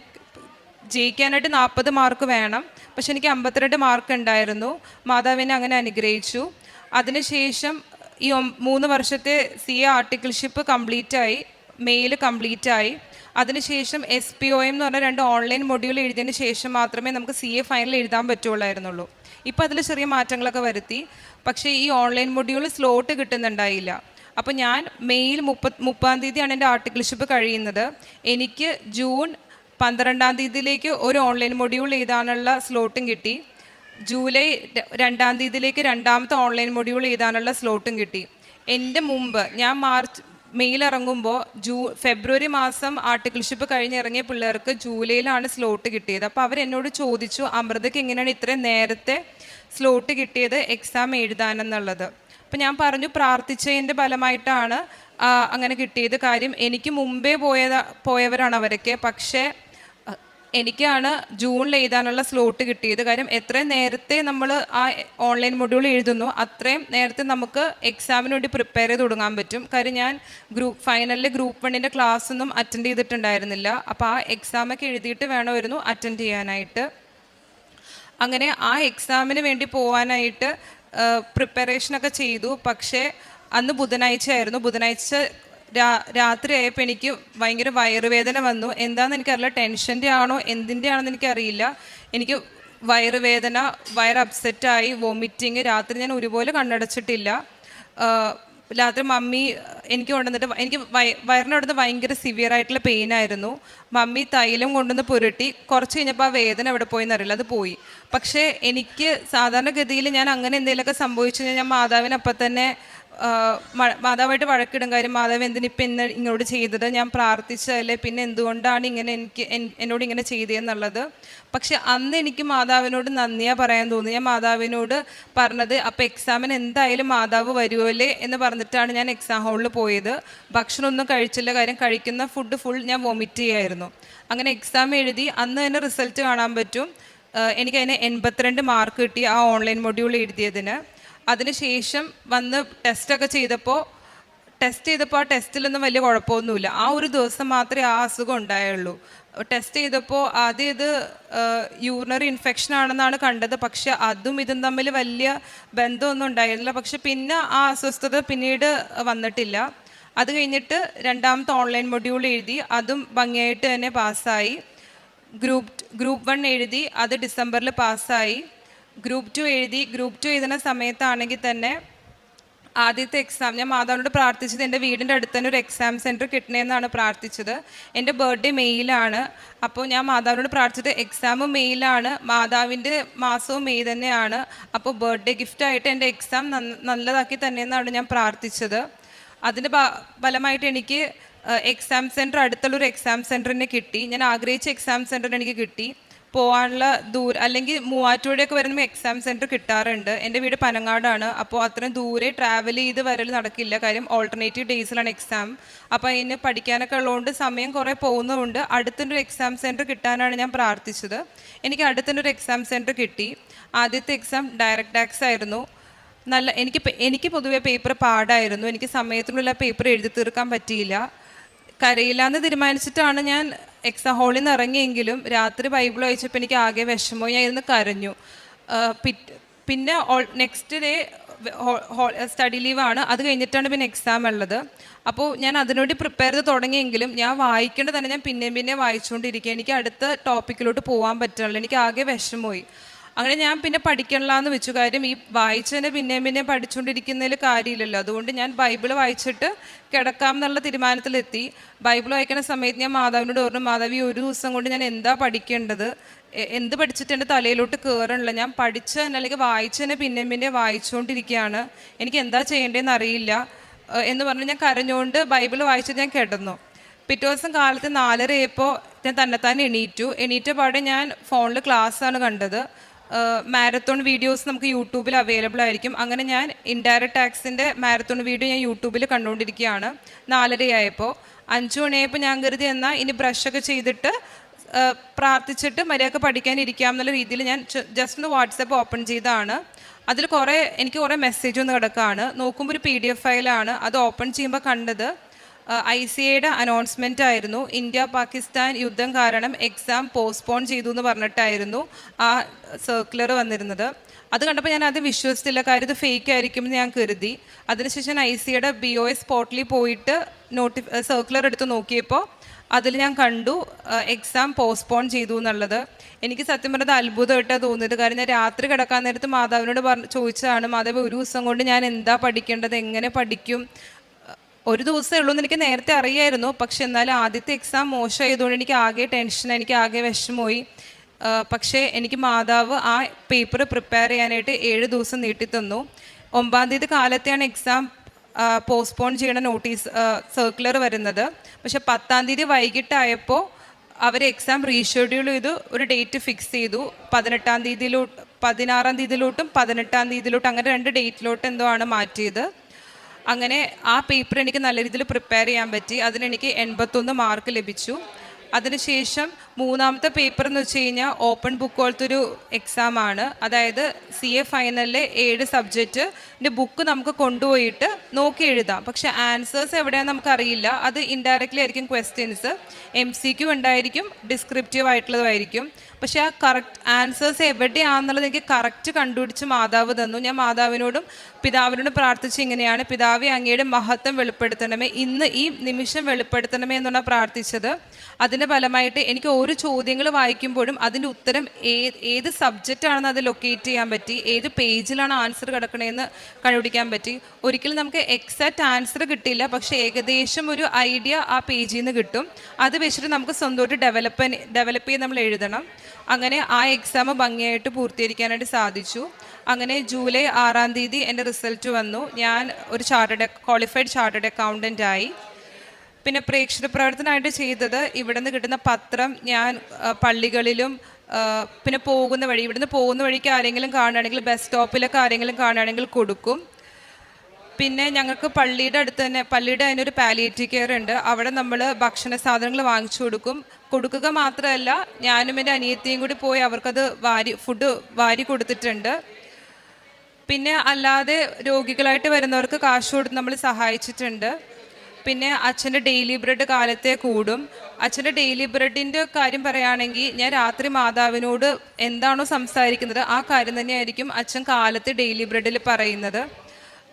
ജയിക്കാനായിട്ട് നാൽപ്പത് മാർക്ക് വേണം. പക്ഷെ എനിക്ക് അമ്പത്തിരണ്ട് മാർക്ക് ഉണ്ടായിരുന്നു. മാതാവിനെ അങ്ങനെ അനുഗ്രഹിച്ചു. അതിനുശേഷം ഈ മൂന്ന് വർഷത്തെ സി എ ആർട്ടിക്കിൾഷിപ്പ് കംപ്ലീറ്റ് ആയി മെയിൽ കംപ്ലീറ്റ് ആയി. അതിനുശേഷം എസ് പി ഒ എം എന്ന് പറഞ്ഞ രണ്ട് ഓൺലൈൻ മൊഡ്യൂൾ എഴുതിയതിന് ശേഷം മാത്രമേ നമുക്ക് സി എ ഫൈനൽ എഴുതാൻ പറ്റുള്ളായിരുന്നുള്ളൂ. ഇപ്പോൾ അതിൽ ചെറിയ മാറ്റങ്ങളൊക്കെ വരുത്തി. പക്ഷേ ഈ ഓൺലൈൻ മൊഡ്യൂൾ സ്ലോട്ട് കിട്ടുന്നുണ്ടായില്ല. അപ്പോൾ ഞാൻ മെയിൽ മുപ്പത് മുപ്പതാം തീയതിയാണ് എന്റെ ആർട്ടിക്കിൾഷിപ്പ് കഴിയുന്നത്. എനിക്ക് ജൂൺ പന്ത്രണ്ടാം തീയതിയിലേക്ക് ഒരു ഓൺലൈൻ മൊഡ്യൂൾ എഴുതാനുള്ള സ്ലോട്ടും കിട്ടി. ജൂലൈ രണ്ടാം തീയതിയിലേക്ക് രണ്ടാമത്തെ ഓൺലൈൻ മൊഡ്യൂൾ എഴുതാനുള്ള സ്ലോട്ടും കിട്ടി. എന്റെ മുമ്പ് ഞാൻ മാർച്ച് മെയ്യിൽ ഇറങ്ങുമ്പോൾ ജൂ ഫെബ്രുവരി മാസം ആർട്ടിക്കിൾഷിപ്പ് കഴിഞ്ഞിറങ്ങിയ പിള്ളേർക്ക് ജൂലൈയിലാണ് സ്ലോട്ട് കിട്ടിയത്. അപ്പോൾ അവരെന്നോട് ചോദിച്ചു അമൃതയ്ക്ക് എങ്ങനെയാണ് ഇത്രയും നേരത്തെ സ്ലോട്ട് കിട്ടിയത് എക്സാം എഴുതാനെന്നുള്ളത്? അപ്പം ഞാൻ പറഞ്ഞു പ്രാർത്ഥിച്ചതിന്റെ ഫലമായിട്ടാണ് അങ്ങനെ കിട്ടിയത്. കാര്യം എനിക്ക് മുമ്പേ പോയതാ പോയവരാണ് അവരൊക്കെ. പക്ഷേ എനിക്കാണ് ജൂണിൽ എഴുതാനുള്ള സ്ലോട്ട് കിട്ടിയത്. കാര്യം എത്രയും നേരത്തെ നമ്മൾ ആ ഓൺലൈൻ മൊഡ്യൂൾ എഴുതുന്നു അത്രയും നേരത്തെ നമുക്ക് എക്സാമിന് വേണ്ടി പ്രിപ്പയർ ചെയ്ത് തുടങ്ങാൻ പറ്റും. കാര്യം ഞാൻ ഗ്രൂപ്പ് ഫൈനലിൽ ഗ്രൂപ്പ് വണ്ണിന്റെ ക്ലാസ് ഒന്നും അറ്റൻഡ് ചെയ്തിട്ടുണ്ടായിരുന്നില്ല. അപ്പോൾ ആ എക്സാമൊക്കെ എഴുതിയിട്ട് വേണമായിരുന്നു അറ്റൻഡ് ചെയ്യാനായിട്ട്. അങ്ങനെ ആ എക്സാമിന് വേണ്ടി പോകാനായിട്ട് പ്രിപ്പറേഷനൊക്കെ ചെയ്തു. പക്ഷേ അന്ന് ബുധനാഴ്ച ആയിരുന്നു ബുധനാഴ്ച രാ രാത്രി ആയപ്പോൾ എനിക്ക് ഭയങ്കര വയറുവേദന വന്നു. എന്താണെന്ന് എനിക്കറിയില്ല. ടെൻഷന്റെ ആണോ? എന്തിന്റെ ആണെന്ന് എനിക്കറിയില്ല. എനിക്ക് വയറുവേദന വയർ അപ്സെറ്റായി വോമിറ്റിങ് രാത്രി ഞാൻ ഒരുപോലെ കണ്ണടച്ചിട്ടില്ല. രാത്രി മമ്മി എനിക്ക് കൊണ്ടുവന്നിട്ട് എനിക്ക് വയ- വയറിനവിടുന്ന് ഭയങ്കര സിവിയർ ആയിട്ടുള്ള പെയിൻ ആയിരുന്നു. മമ്മി തൈലം കൊണ്ടുവന്ന് പുരട്ടി. കുറച്ച് കഴിഞ്ഞപ്പോൾ ആ വേദന എവിടെ പോയി എന്നറിയില്ല. അത് പോയി. പക്ഷേ എനിക്ക് സാധാരണഗതിയിൽ ഞാൻ അങ്ങനെ എന്തെങ്കിലുമൊക്കെ സംഭവിച്ചു കഴിഞ്ഞാൽ ഞാൻ മാതാവിനപ്പം തന്നെ മാതാവായിട്ട് വഴക്കിടും. കാര്യം മാതാവ് എന്തിനിപ്പം ഇന്ന് ഇങ്ങോട്ട് ചെയ്തത്? ഞാൻ പ്രാർത്ഥിച്ചതല്ലേ. പിന്നെ എന്തുകൊണ്ടാണ് ഇങ്ങനെ എനിക്ക് എന്നോട് ഇങ്ങനെ ചെയ്തതെന്നുള്ളത്? പക്ഷെ അന്ന് എനിക്ക് മാതാവിനോട് നന്ദിയാ പറയാൻ തോന്നി ഞാൻ മാതാവിനോട് പറഞ്ഞത് അപ്പം എക്സാമിന് എന്തായാലും മാതാവ് വരുമല്ലേ എന്ന് പറഞ്ഞിട്ടാണ് ഞാൻ എക്സാം ഹാളിൽ പോയത്. ഭക്ഷണമൊന്നും കഴിച്ചില്ല. കാര്യം കഴിക്കുന്ന ഫുഡ് ഫുൾ ഞാൻ വോമിറ്റ് ചെയ്യായിരുന്നു. അങ്ങനെ എക്സാം എഴുതി അന്ന് തന്നെ റിസൾട്ട് കാണാൻ പറ്റും. എനിക്കതിന് എൺപത്തിരണ്ട് മാർക്ക് കിട്ടി ആ ഓൺലൈൻ മൊഡ്യൂൾ എഴുതിയതിന്. അതിനുശേഷം വന്ന് ടെസ്റ്റൊക്കെ ചെയ്തപ്പോൾ ടെസ്റ്റ് ചെയ്തപ്പോൾ ആ ടെസ്റ്റിലൊന്നും വലിയ കുഴപ്പമൊന്നുമില്ല. ആ ഒരു ദിവസം മാത്രമേ ആ അസുഖം ഉണ്ടായുള്ളൂ. ടെസ്റ്റ് ചെയ്തപ്പോൾ ആദ്യം ഇത് യൂറിനറി ഇൻഫെക്ഷൻ ആണെന്നാണ് കണ്ടത്. പക്ഷെ അതും ഇതും തമ്മിൽ വലിയ ബന്ധമൊന്നും ഉണ്ടായിരുന്നില്ല. പക്ഷെ പിന്നെ ആ അസ്വസ്ഥത പിന്നീട് വന്നിട്ടില്ല. അത് കഴിഞ്ഞിട്ട് രണ്ടാമത്തെ ഓൺലൈൻ മൊഡ്യൂൾ എഴുതി അതും ഭംഗിയായിട്ട് തന്നെ പാസ്സായി ഗ്രൂപ്പ് ഗ്രൂപ്പ് വൺ എഴുതി അത് ഡിസംബറിൽ പാസ്സായി ഗ്രൂപ്പ് ടു എഴുതി ഗ്രൂപ്പ് ടു എഴുതുന്ന സമയത്താണെങ്കിൽ തന്നെ ആദ്യത്തെ എക്സാം ഞാൻ മാതാവിനോട് പ്രാർത്ഥിച്ചത് എന്റെ വീടിന്റെ അടുത്ത് തന്നെ ഒരു എക്സാം സെന്റർ കിട്ടണമെന്നാണ് പ്രാർത്ഥിച്ചത്. എന്റെ ബർത്ത്ഡേ മെയ്യിലാണ് അപ്പോൾ ഞാൻ മാതാവിനോട് പ്രാർത്ഥിച്ചത് എക്സാമും മെയ്യിലാണ് മാതാവിന്റെ മാസവും മെയ് തന്നെയാണ്. അപ്പോൾ ബർത്ത്ഡേ ഗിഫ്റ്റായിട്ട് എന്റെ എക്സാം നല്ലതാക്കി തന്നെയെന്നാണ് ഞാൻ പ്രാർത്ഥിച്ചത്. അതിന്റെ ഫലമായിട്ട് എനിക്ക് എക്സാം സെന്റർ അടുത്തുള്ളൊരു എക്സാം സെന്ററിനെ കിട്ടി. ഞാൻ ആഗ്രഹിച്ച എക്സാം സെന്റർ എനിക്ക് കിട്ടി. പോകാനുള്ള ദൂരം അല്ലെങ്കിൽ മൂവാറ്റുപുഴയൊക്കെ വരുന്ന എക്സാം സെന്റർ കിട്ടാറുണ്ട്. എന്റെ വീട് പനങ്ങാടാണ്. അപ്പോൾ അത്രയും ദൂരെ ട്രാവൽ ചെയ്ത് വരൽ നടക്കില്ല. കാര്യം ഓൾട്ടർനേറ്റീവ് ഡേയ്സിലാണ് എക്സാം അപ്പോൾ അതിന് പഠിക്കാനൊക്കെ ഉള്ളതുകൊണ്ട് സമയം കുറേ പോകുന്നതുകൊണ്ട് അടുത്തൊരു എക്സാം സെന്റർ കിട്ടാനാണ് ഞാൻ പ്രാർത്ഥിച്ചത്. എനിക്ക് അടുത്തൊരു എക്സാം സെന്റർ കിട്ടി. ആദ്യത്തെ എക്സാം ഡയറക്റ്റ് ടാക്സ് ആയിരുന്നു. നല്ല എനിക്ക് എനിക്ക് പൊതുവേ പേപ്പർ പാടായിരുന്നു. എനിക്ക് സമയത്തിനുള്ള പേപ്പർ എഴുതി തീർക്കാൻ പറ്റിയില്ല. കരയില്ല എന്ന് തീരുമാനിച്ചിട്ടാണ് ഞാൻ എക്സാം ഹാളിൽ നിന്ന് ഇറങ്ങിയെങ്കിലും രാത്രി ബൈബിൾ വായിച്ചപ്പോൾ എനിക്ക് ആകെ വിഷമോ ഞാൻ ഇരുന്ന് കരഞ്ഞു പിന്നെ നെക്സ്റ്റ് ഡേ സ്റ്റഡി ലീവാണ് അത് കഴിഞ്ഞിട്ടാണ് പിന്നെ എക്സാം ഉള്ളത്. അപ്പോൾ ഞാൻ അതിനുവേണ്ടി പ്രിപ്പയർ ചെയ്ത് തുടങ്ങിയെങ്കിലും ഞാൻ വായിക്കേണ്ടത് തന്നെ ഞാൻ പിന്നെയും പിന്നെ വായിച്ചുകൊണ്ടിരിക്കുക എനിക്ക് അടുത്ത ടോപ്പിക്കിലോട്ട് പോകാൻ പറ്റുള്ളൂ എനിക്ക് ആകെ വിഷമമായി. അങ്ങനെ ഞാൻ പിന്നെ പഠിക്കണില്ലാന്ന് വെച്ചു. കാര്യം ഈ വായിച്ചതിനെ പിന്നെയും പിന്നെയും പഠിച്ചുകൊണ്ടിരിക്കുന്നതിൽ കാര്യമില്ലല്ലോ. അതുകൊണ്ട് ഞാൻ ബൈബിൾ വായിച്ചിട്ട് കിടക്കാം എന്നുള്ള തീരുമാനത്തിലെത്തി. ബൈബിൾ വായിക്കുന്ന സമയത്ത് ഞാൻ മാതാവിനോട് പറഞ്ഞു മാതാവി ഒരു ദിവസം കൊണ്ട് ഞാൻ എന്താ പഠിക്കേണ്ടത്? എന്ത് പഠിച്ചിട്ട് എന്റെ തലയിലോട്ട് കയറണില്ല ഞാൻ പഠിച്ച അല്ലെങ്കിൽ വായിച്ചതിനെ പിന്നെയും പിന്നെ വായിച്ചുകൊണ്ടിരിക്കുകയാണ് എനിക്ക് എന്താ ചെയ്യേണ്ടതെന്ന് അറിയില്ല. എന്ന് പറഞ്ഞ് ഞാൻ കരഞ്ഞുകൊണ്ട് ബൈബിൾ വായിച്ച് ഞാൻ കിടന്നു. പിറ്റേ ദിവസം കാലത്ത് നാലരയപ്പോൾ ഞാൻ തന്നെത്താൻ എണീറ്റു. എണീറ്റ പാടെ ഞാൻ ഫോണിൽ ക്ലാസ്സാണ് കണ്ടത്. മാരത്തോൺ വീഡിയോസ് നമുക്ക് യൂട്യൂബിൽ അവൈലബിൾ ആയിരിക്കും. അങ്ങനെ ഞാൻ ഇൻഡയറക്റ്റ് ടാക്സിന്റെ മാരത്തോൺ വീഡിയോ ഞാൻ യൂട്യൂബിൽ കണ്ടുകൊണ്ടിരിക്കുകയാണ് നാലരയായപ്പോൾ അഞ്ചു മണിയായപ്പോൾ ഞാൻ കരുതി എന്നാൽ ഇനി ബ്രഷൊക്കെ ചെയ്തിട്ട് പ്രാർത്ഥിച്ചിട്ട് മര്യാദയ്ക്ക് പഠിക്കാനിരിക്കാം എന്നുള്ള രീതിയിൽ ഞാൻ ജസ്റ്റ് ഒന്ന് വാട്സപ്പ് ഓപ്പൺ ചെയ്തതാണ് അതിൽ കുറേ എനിക്ക് കുറേ മെസ്സേജ് ഒന്ന് കിടക്കുകയാണ് നോക്കുമ്പോൾ ഒരു പി ഡി എഫ് ഫയലാണ് അത് ഓപ്പൺ ചെയ്യുമ്പോൾ കണ്ടത്. ഐ സി എയുടെ അനൗൺസ്മെന്റ് ആയിരുന്നു ഇന്ത്യ പാകിസ്ഥാൻ യുദ്ധം കാരണം എക്സാം പോസ്റ്റ്പോൺ ചെയ്തു എന്ന് പറഞ്ഞിട്ടായിരുന്നു ആ സർക്കുലർ വന്നിരുന്നത്. അത് കണ്ടപ്പോൾ ഞാൻ അത് വിശ്വസിച്ചില്ല കാര്യം ഇത് ഫേക്ക് ആയിരിക്കും എന്ന് ഞാൻ കരുതി. അതിനുശേഷം ഐ സിയുടെ ബി ഒ എസ് പോർട്ടലിൽ പോയിട്ട് നോട്ടി സർക്കുലർ എടുത്ത് നോക്കിയപ്പോൾ അതിൽ ഞാൻ കണ്ടു എക്സാം പോസ്റ്റ്പോൺ ചെയ്തു എന്നുള്ളത്. എനിക്ക് സത്യം പറഞ്ഞത് അത്ഭുതമായിട്ടാണ് തോന്നിയത്. കാരണം ഞാൻ രാത്രി കിടക്കാൻ നേരത്ത് മാതാവിനോട് പറഞ്ഞ് ചോദിച്ചതാണ് മാതാവ് ഒരു ദിവസം കൊണ്ട് ഞാൻ എന്താ പഠിക്കേണ്ടത്? എങ്ങനെ പഠിക്കും? ഒരു ദിവസമേ ഉള്ളൂ എന്ന് എനിക്ക് നേരത്തെ അറിയായിരുന്നു. പക്ഷെ എന്നാലും ആദ്യത്തെ എക്സാം മോശമായതുകൊണ്ട് എനിക്ക് ആകെ ടെൻഷൻ എനിക്ക് ആകെ വിഷമമായി. പക്ഷേ എനിക്ക് മാതാവ് ആ പേപ്പർ പ്രിപ്പയർ ചെയ്യാനായിട്ട് ഏഴ് ദിവസം നീട്ടിത്തന്നു. ഒമ്പതാം തീയതി കാലത്തെയാണ് എക്സാം പോസ്റ്റ്പോൺ ചെയ്യണ നോട്ടീസ് സർക്കുലർ വരുന്നത്. പക്ഷെ പത്താം തീയതി വൈകിട്ടായപ്പോൾ അവർ എക്സാം റീഷെഡ്യൂൾ ചെയ്തു ഒരു ഡേറ്റ് ഫിക്സ് ചെയ്തു. പതിനെട്ടാം തീയതിയിലോട്ട് പതിനാറാം തീയതിയിലോട്ടും പതിനെട്ടാം തീയതിയിലോട്ടും അങ്ങനെ രണ്ട് ഡേറ്റിലോട്ട് എന്തോ ആണ് മാറ്റിയത്. അങ്ങനെ ആ പേപ്പർ എനിക്ക് നല്ല രീതിയിൽ പ്രിപ്പയർ ചെയ്യാൻ പറ്റി. അതിനെനിക്ക് എൺപത്തൊന്ന് മാർക്ക് ലഭിച്ചു. അതിനുശേഷം മൂന്നാമത്തെ പേപ്പർ എന്ന് വെച്ച് കഴിഞ്ഞാൽ ഓപ്പൺ ബുക്ക് പോലത്തെ ഒരു എക്സാം ആണ്. അതായത് സി എ ഫൈനലിലെ ഏഴ് സബ്ജക്റ്റിന്റെ ബുക്ക് നമുക്ക് കൊണ്ടുപോയിട്ട് നോക്കി എഴുതാം. പക്ഷെ ആൻസേഴ്സ് എവിടെയാണെന്ന് നമുക്കറിയില്ല. അത് ഇൻഡയറക്റ്റ്ലി ആയിരിക്കും ക്വസ്റ്റ്യൻസ് എം സി ക്യു ഉണ്ടായിരിക്കും ഡിസ്ക്രിപ്റ്റീവ് ആയിട്ടുള്ളതായിരിക്കും പക്ഷെ ആ കറക്റ്റ് ആൻസേഴ്സ് എവിടെയാണെന്നുള്ളത് എനിക്ക് കറക്റ്റ് കണ്ടുപിടിച്ച് മാതാവ് തന്നു. ഞാൻ മാതാവിനോടും പിതാവിനോടും പ്രാർത്ഥിച്ച് ഇങ്ങനെയാണ് പിതാവെ അങ്ങയുടെ മഹത്വം വെളിപ്പെടുത്തണമേ. ഇന്ന് ഈ നിമിഷം വെളിപ്പെടുത്തണമേ എന്നാണ് പ്രാർത്ഥിച്ചത്. അതിന്റെ ഫലമായിട്ട് എനിക്ക് ഓരോ ചോദ്യങ്ങൾ വായിക്കുമ്പോഴും അതിന്റെ ഉത്തരം ഏത് ഏത് സബ്ജക്റ്റ് ആണെന്ന് അത് ലൊക്കേറ്റ് ചെയ്യാൻ പറ്റി ഏത് പേജിലാണ് ആൻസർ കിടക്കണമെന്ന് കണ്ടുപിടിക്കാൻ പറ്റി. ഒരിക്കലും നമുക്ക് എക്സാക്റ്റ് ആൻസർ കിട്ടില്ല പക്ഷേ ഏകദേശം ഒരു ഐഡിയ ആ പേജിൽ നിന്ന് കിട്ടും. അത് വെച്ചിട്ട് നമുക്ക് സ്വന്തമായിട്ട് ഡെവലപ്പ് ഡെവലപ്പ് ചെയ്ത് നമ്മൾ എഴുതണം. അങ്ങനെ ആ എക്സാം ഭംഗിയായിട്ട് പൂർത്തീകരിക്കാനായിട്ട് സാധിച്ചു. അങ്ങനെ ജൂലൈ ആറാം തീയതി എന്റെ റിസൾട്ട് വന്നു. ഞാൻ ഒരു ചാർട്ടേഡ് ക്വാളിഫൈഡ് ചാർട്ടേഡ് അക്കൗണ്ടന്റ് ആയി. പിന്നെ പ്രേക്ഷക പ്രവർത്തനമായിട്ട് ചെയ്തത് ഇവിടെ നിന്ന് കിട്ടുന്ന പത്രം ഞാൻ പള്ളികളിലും പിന്നെ പോകുന്ന വഴി ഇവിടുന്ന് പോകുന്ന വഴിക്ക് ആരെങ്കിലും കാണുകയാണെങ്കിൽ ബസ് സ്റ്റോപ്പിലൊക്കെ ആരെങ്കിലും കാണുകയാണെങ്കിൽ കൊടുക്കും. പിന്നെ ഞങ്ങൾക്ക് പള്ളിയുടെ അടുത്ത് തന്നെ പള്ളിയുടെ അതിനൊരു പാലിയേറ്റീവ് കെയർ ഉണ്ട്. അവിടെ നമ്മൾ ഭക്ഷണ സാധനങ്ങൾ വാങ്ങിച്ചു കൊടുക്കും. കൊടുക്കുക മാത്രമല്ല ഞാനും എന്റെ അനിയത്തിയും കൂടി പോയി അവർക്കത് വാരി ഫുഡ് വാരി കൊടുത്തിട്ടുണ്ട്. പിന്നെ അല്ലാതെ രോഗികളായിട്ട് വരുന്നവർക്ക് കാശ് കൊടുത്ത് നമ്മൾ സഹായിച്ചിട്ടുണ്ട്. പിന്നെ അച്ഛന്റെ ഡെയിലി ബ്രെഡ് കാലത്തെ കൂടും. അച്ഛന്റെ ഡെയിലി ബ്രെഡിന്റെ കാര്യം പറയുകയാണെങ്കിൽ ഞാൻ രാത്രി മാതാവിനോട് എന്താണോ സംസാരിക്കുന്നത് ആ കാര്യം തന്നെയായിരിക്കും അച്ഛൻ കാലത്ത് ഡെയിലി ബ്രെഡിൽ പറയുന്നത്.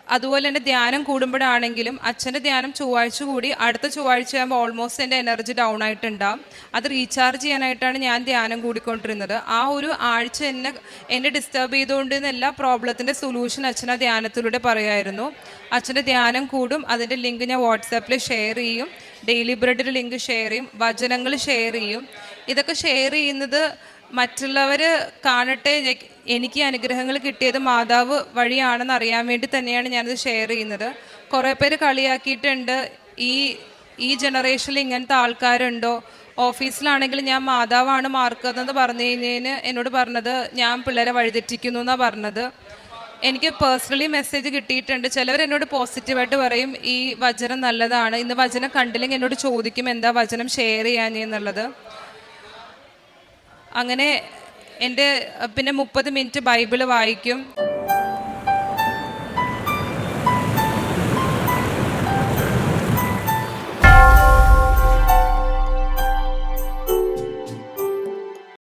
അതുപോലെ തന്നെ ധ്യാനം കൂടുമ്പോഴാണെങ്കിലും അച്ഛന്റെ ധ്യാനം ചൊവ്വാഴ്ച കൂടി അടുത്ത ചൊവ്വാഴ്ച ആകുമ്പോൾ ഓൾമോസ്റ്റ് എന്റെ എനർജി ഡൗൺ ആയിട്ടുണ്ടാകും അത് റീചാർജ് ചെയ്യാനായിട്ടാണ് ഞാൻ ധ്യാനം കൂടിക്കൊണ്ടിരുന്നത്. ആ ഒരു ആഴ്ച എന്നെ എന്നെ ഡിസ്റ്റർബ് ചെയ്തുകൊണ്ടിരുന്ന എല്ലാ പ്രോബ്ലത്തിന്റെ സൊല്യൂഷൻ അച്ഛൻ ആ ധ്യാനത്തിലൂടെ പറയുമായിരുന്നു അച്ഛന്റെ ധ്യാനം കൂടും. അതിന്റെ ലിങ്ക് ഞാൻ വാട്സാപ്പിൽ ഷെയർ ചെയ്യും. ഡെയിലി ബ്രെഡിൽ ലിങ്ക് ഷെയർ ചെയ്യും. വചനങ്ങൾ ഷെയർ ചെയ്യും. ഇതൊക്കെ ഷെയർ ചെയ്യുന്നത് മറ്റുള്ളവർ കാണട്ടെ എനിക്ക് അനുഗ്രഹങ്ങൾ കിട്ടിയത് മാതാവ് വഴിയാണെന്ന് അറിയാൻ വേണ്ടി തന്നെയാണ് ഞാനത് ഷെയർ ചെയ്യുന്നത്. കുറേ പേര് കളിയാക്കിയിട്ടുണ്ട്. ഈ ഈ ജനറേഷനിൽ ഇങ്ങനത്തെ ആൾക്കാരുണ്ടോ? ഓഫീസിലാണെങ്കിൽ ഞാൻ മാതാവാണ് മാർക്ക് എന്ന് പറഞ്ഞു കഴിഞ്ഞതിന് എന്നോട് പറഞ്ഞത് ഞാൻ പിള്ളേരെ വഴിതെറ്റിക്കുന്നു എന്നാണ് പറഞ്ഞത്. എനിക്ക് പേഴ്സണലി മെസ്സേജ് കിട്ടിയിട്ടുണ്ട്. ചിലവർ എന്നോട് പോസിറ്റീവായിട്ട് പറയും ഈ വചനം നല്ലതാണ്. ഇന്ന് വചനം കണ്ടില്ലെങ്കിൽ എന്നോട് ചോദിക്കും എന്താ വചനം ഷെയർ ചെയ്യാൻ എന്നുള്ളത് അങ്ങനെ എന്റെ പിന്നെ മുപ്പത് മിനിറ്റ് ബൈബിൾ വായിക്കും.